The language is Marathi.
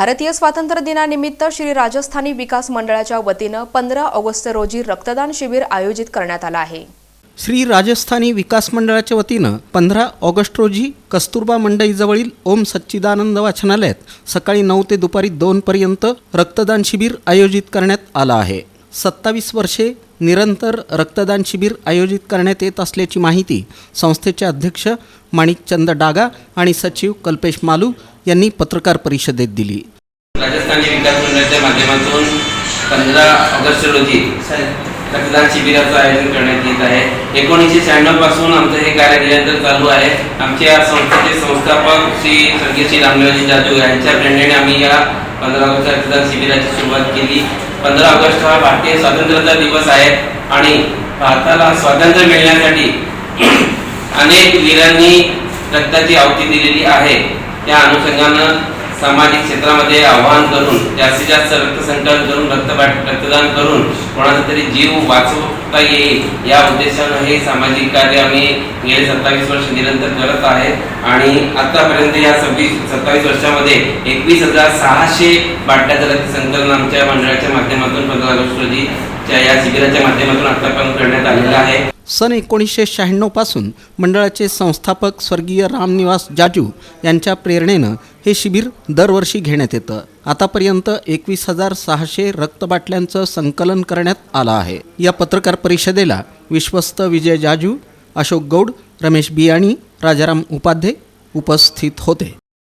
भारतीय स्वातंत्र्य दिनानिमित्त श्री राजस्थानी विकास मंडळाच्या वतीनं पंधरा ऑगस्ट रोजी रक्तदान शिबिर आयोजित करण्यात आलं आहे. श्री राजस्थानी विकास मंडळाच्या वतीनं पंधरा ऑगस्ट रोजी कस्तुरबा मंडईजवळील ओम सच्चिदानंद वाचनालयात सकाळी नऊ ते दुपारी दोनपर्यंत रक्तदान शिबिर आयोजित करण्यात आलं आहे. सत्तावीस वर्षे निरंतर रक्तदान शिबिर आयोजित करण्यात येत असल्याची माहिती संस्थेचे अध्यक्ष माणिकचंद डागा आणि सचिव कल्पेश मालू यांनी पत्रकार परिषदेत दिली. राजस्थानी विकास मंडळाच्या माध्यमातून पंधरा ऑगस्ट रोजी रक्तदान शिबिराचं आयोजन करण्यात येत आहे. एकोणीसशे शहाण्णवपासून आमचं हे कार्य निरंतर चालू आहे. आमच्या संस्थेचे संस्थापक श्री स्वर्गीय श्री रामदेवजी जाधव यांच्या प्रेरणेने आम्ही या पंधरा ऑगस्ट रक्तदान शिबिराची सुरुवात केली. पंधरा ऑगस्ट हा भारतीय स्वातंत्र्याचा दिवस आहे आणि भारताला स्वातंत्र्य मिळण्यासाठी अनेक वीरांनी रक्ताची आहुती दिलेली आहे. त्या अनुषंगानं सामाजिक क्षेत्रामध्ये आव्हान करून जास्तीत जास्त रक्तसंकलन करून रक्तबाट रक्तदान करून कोणाचा तरी जीव वाचवता येईल या उद्देशानं हे सामाजिक कार्य आम्ही गेले सत्तावीस वर्ष निरंतर करत आहे आणि आतापर्यंत या सव्वीस सत्तावीस वर्षामध्ये एकवीस हजार सहाशे बाटल्याचं रक्तसंकलन आमच्या मंडळाच्या माध्यमातून पंधरा ऑगस्ट रोजी या शिबिराच्या माध्यमातून आतापर्यंत करण्यात आहे. सन एकोणीसशे शहाण्णवपासून मंडळाचे संस्थापक स्वर्गीय रामनिवास जाजू यांच्या प्रेरणेनं हे शिबिर दरवर्षी घेण्यात येतं. आतापर्यंत एकवीस हजार सहाशे रक्तबाटल्यांचं संकलन करण्यात आलं आहे. या पत्रकार परिषदेला विश्वस्त विजय जाजू अशोक गौड रमेश बियाणी राजाराम उपाध्ये उपस्थित होते.